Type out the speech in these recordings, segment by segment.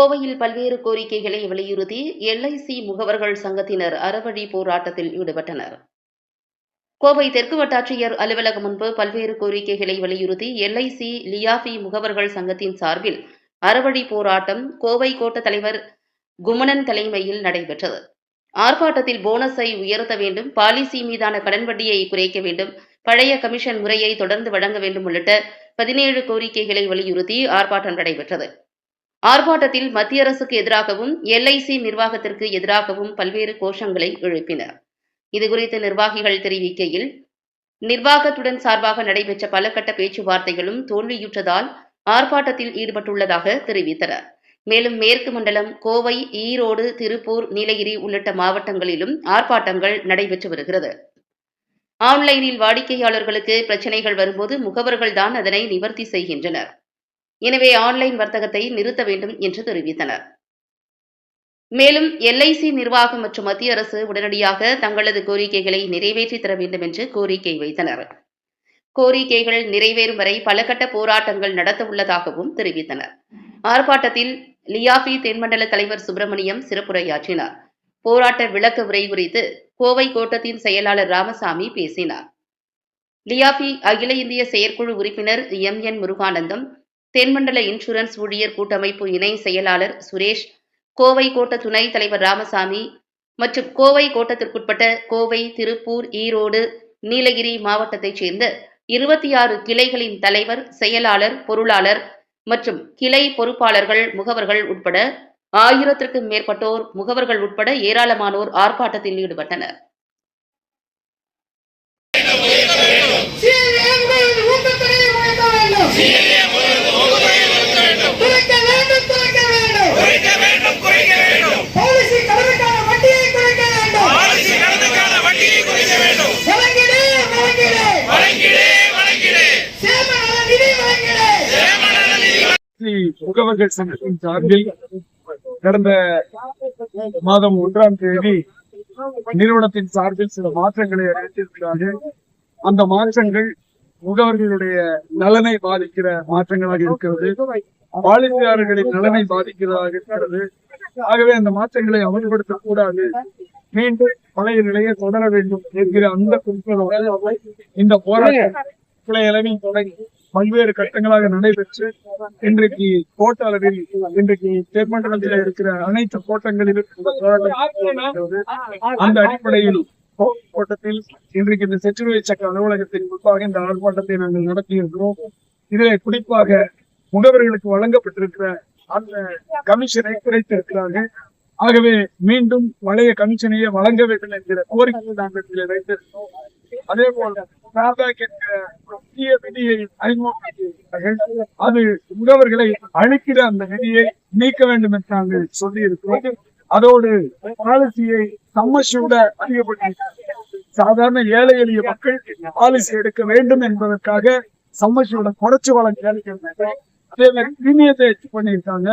கோவையில் பல்வேறு கோரிக்கைகளை வலியுறுத்தி எல்ஐசி முகவர்கள் சங்கத்தினர் அறவழி போராட்டத்தில் ஈடுபட்டனர். கோவை தெற்கு வட்டாட்சியர் அலுவலகம் முன்பு பல்வேறு கோரிக்கைகளை வலியுறுத்தி எல்ஐசி லியாஃபி முகவர்கள் சங்கத்தின் சார்பில் அறவழி போராட்டம் கோவை கோட்ட தலைவர் குமணன் தலைமையில் நடைபெற்றது. ஆர்ப்பாட்டத்தில் போனஸை உயர்த்த வேண்டும் பாலிசி மீதான கடன் வட்டியை குறைக்க வேண்டும் பழைய கமிஷன் முறையை தொடர்ந்து வழங்க வேண்டும் உள்ளிட்ட பதினேழு கோரிக்கைகளை வலியுறுத்தி ஆர்ப்பாட்டம் நடைபெற்றது. ஆர்ப்பாட்டத்தில் மத்திய அரசுக்கு எதிராகவும் எல்ஐசி நிர்வாகத்திற்கு எதிராகவும் பல்வேறு கோஷங்களை எழுப்பினர். இதுகுறித்து நிர்வாகிகள் தெரிவிக்கையில் நிர்வாகத்துடன் சார்பாக நடைபெற்ற பல கட்ட பேச்சுவார்த்தைகளும் தோல்வியுற்றதால் ஆர்ப்பாட்டத்தில் ஈடுபட்டுள்ளதாக தெரிவித்தனர். மேலும் மேற்கு மண்டலம் கோவை ஈரோடு திருப்பூர் நீலகிரி உள்ளிட்ட மாவட்டங்களிலும் ஆர்ப்பாட்டங்கள் நடைபெற்று வருகிறது. ஆன்லைனில் வாடிக்கையாளர்களுக்கு பிரச்சனைகள் வரும்போது முகவர்கள் தான் அதனை நிவர்த்தி செய்கின்றனர். எனவே ஆன்லைன் வர்த்தகத்தை நிறுத்த வேண்டும் என்று தெரிவித்தனர். மேலும் எல்ஐசி நிர்வாகம் மற்றும் மத்திய அரசு உடனடியாக தங்களது கோரிக்கைகளை நிறைவேற்றி தர வேண்டும் என்று கோரிக்கை வைத்தனர். கோரிக்கைகள் நிறைவேறும் வரை பல கட்ட போராட்டங்கள் நடத்த உள்ளதாகவும் தெரிவித்தனர். ஆர்ப்பாட்டத்தில் லியாஃபி தென்மண்டல தலைவர் சுப்பிரமணியம் சிறப்புரையாற்றினார். போராட்ட விளக்க உரை குறித்து கோவை கோட்டத்தின் செயலாளர் ராமசாமி பேசினார். லியாஃபி அகில இந்திய செயற்குழு உறுப்பினர் எம் என் முருகானந்தம் தென்மண்டல இன்சூரன்ஸ் ஊழியர் கூட்டமைப்பு இணை செயலாளர் சுரேஷ் கோவை கோட்ட துணைத் தலைவர் ராமசாமி மற்றும் கோவை கோட்டத்திற்குட்பட்ட கோவை திருப்பூர் ஈரோடு நீலகிரி மாவட்டத்தைச் சேர்ந்த இருபத்தி ஆறு கிளைகளின் தலைவர் செயலாளர் பொருளாளர் மற்றும் கிளை பொறுப்பாளர்கள் முகவர்கள் உட்பட ஆயிரத்திற்கும் மேற்பட்டோர் முகவர்கள் உட்பட ஏராளமானோர் ஆர்ப்பாட்டத்தில் ஈடுபட்டனர். ஸ்ரீ முகவர்கள் சங்கத்தின் சார்பில் கடந்த மாதம் ஒன்றாம் தேதி நிறுவனத்தின் சார்பில் சில மாற்றங்களை அறிவித்திருக்கிறார்கள். அந்த மாற்றங்கள் முகவர்களுடைய நலனை பாதிக்கிற மாற்றங்களாக இருக்கிறது. பாலிசியாளர்களின் நலனை பாதிக்கிறதாக இருக்கிறது. ஆகவே அந்த மாற்றங்களை அமல்படுத்தக் கூடாது மீண்டும் பழைய நிலையை தொடர வேண்டும் என்கிற அந்த குறிக்கோளோடு இந்த போராட்டம் தொடங்கி பல்வேறு கட்டங்களாக நடைபெற்று இன்றைக்கு கோட்ட அளவில் இன்றைக்கு தேர்மண்டலத்தில் இருக்கிற அனைத்து கோட்டங்களிலும். அந்த அடிப்படையில் கோட்டத்தில் இன்றைக்கு இந்த செச்சுருவை சக்க அலுவலகத்தின் முன்பாக இந்த ஆர்ப்பாட்டத்தை நாங்கள் நடத்தியிருக்கிறோம். இதிலே குறிப்பாக முகவர்களுக்கு வழங்கப்பட்டிருக்கிற அந்த கமிஷனை குறைத்திருக்கிறார்கள். ஆகவே மீண்டும் பழைய கமிஷனையே வழங்க வேண்டும் என்கிற கோரிக்கை நாங்கள் இதில் வைத்திருக்கிறோம். அதே போல நாபாக் புதிய விதியை அறிமுகப்படுத்தியிருக்கிறார்கள் அது முகவர்களை அழிக்கிற அந்த விதியை நீக்க வேண்டும் என்று நாங்கள் சொல்லி இருக்கிறோம் அதோடு பாலிசியை சம்மசியோட அதிகப்படுத்தி சாதாரண ஏழை எளிய மக்கள் பாலிசி எடுக்க வேண்டும் என்பதற்காக சம்மஷூட குறைச்சு வழங்க அதே மாதிரி பிரீமியத்தை எச்சு பண்ணியிருக்காங்க.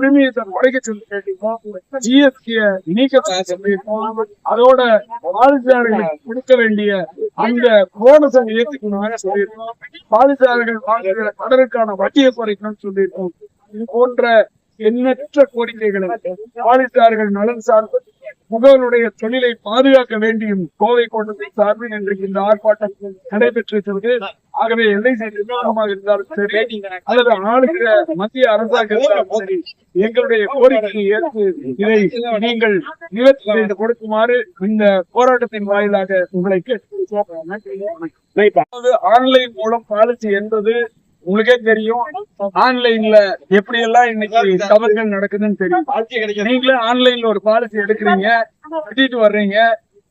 பிரீமியத்தை குறைக்க சொல்லி கேட்டிருக்கோம். ஜிஎஸ்டிய நீக்க சொல்லியிருக்கோம். அதோட பாலிசியாளர்களுக்கு கொடுக்க வேண்டிய அந்த போனஸை ஏற்றுக்கணும் சொல்லியிருக்கோம். பாலிசியாளர்கள் வாங்குகிற கடனுக்கான வட்டியை குறைக்கணும்னு சொல்லியிருக்கோம். இது போன்ற எண்ணற்ற கோரிக்கைகளை பாலிசியாளர்கள் நலன் சார்ந்த முகவருடைய தொழிலை பாதுகாக்க வேண்டியும் கோவை கோட்டத்தின் சார்பில் இன்றைக்கு இந்த ஆர்ப்பாட்டம் நடைபெற்றிருக்கிறது. ஆகவே எல்ஐசி நிர்வாகமாக இருந்தாலும் சரி அல்லது ஆளுகிற மத்திய அரசாங்கம் சரி எங்களுடைய கோரிக்கையை ஏற்று இதை நீங்கள் நிவர்த்தி செய்து கொடுக்குமாறு இந்த போராட்டத்தின் வாயிலாக உங்களை கேட்டுக்கொள்கிறோம். ஆன்லைன் மூலம் பாலிசி என்பது உங்களுக்கே தெரியும் ஆன்லைன்ல எப்படி எல்லாம் இன்னைக்கு தவறுகள் நடக்குதுன்னு தெரியும். நீங்களே ஆன்லைன்ல ஒரு பாலிசி எடுக்கிறீங்க கட்டிட்டு வர்றீங்க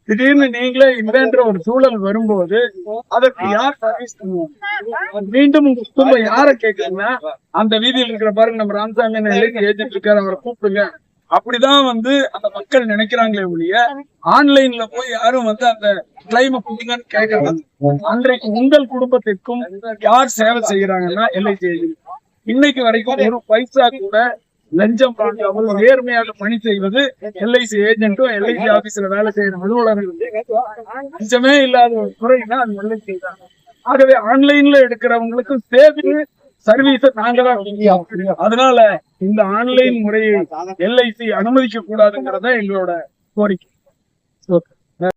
திடீர்னு நீங்களே இல்லைன்ற ஒரு சூழல் வரும்போது அதற்கு யார் சர்வீஸ் பண்ணுவோம் மீண்டும் உங்க குடும்பம் யார கேக்குறீங்கன்னா அந்த வீதியில் இருக்கிற பாருங்க நம்ம ராமசாமி ஏஜென்ட் இருக்காரு அவரை கூப்பிடுங்க. அப்படிதான் வந்து அந்த மக்கள் நினைக்கிறாங்களே ஒழிய ஆன்லைன்ல போய் யாரும் வந்து அந்த கிளைம கொடுங்கன்னு கேட்கறது அன்றைக்கு உங்கள் குடும்பத்திற்கும் யார் சேவை செய்யறாங்கன்னா எல்ஐசி இன்னைக்கு வரைக்கும் ஒரு பைசா கூட லஞ்சம் வாங்காமல் நேர்மையாக பணி செய்வது எல்ஐசி ஏஜென்ட்டும் எல்ஐசி ஆபீஸ்ல வேலை செய்யற அலுவலர்கள் லஞ்சமே இல்லாத ஒரு துறைனா அது எல்ஐசி தான். ஆகவே ஆன்லைன்ல எடுக்கிறவங்களுக்கு சேவை சர்வீஸ நாங்க தான் அதனால இந்த ஆன்லைன் முறையை எல்ஐசி அனுமதிக்க கூடாதுங்கிறத எங்களோட கோரிக்கை.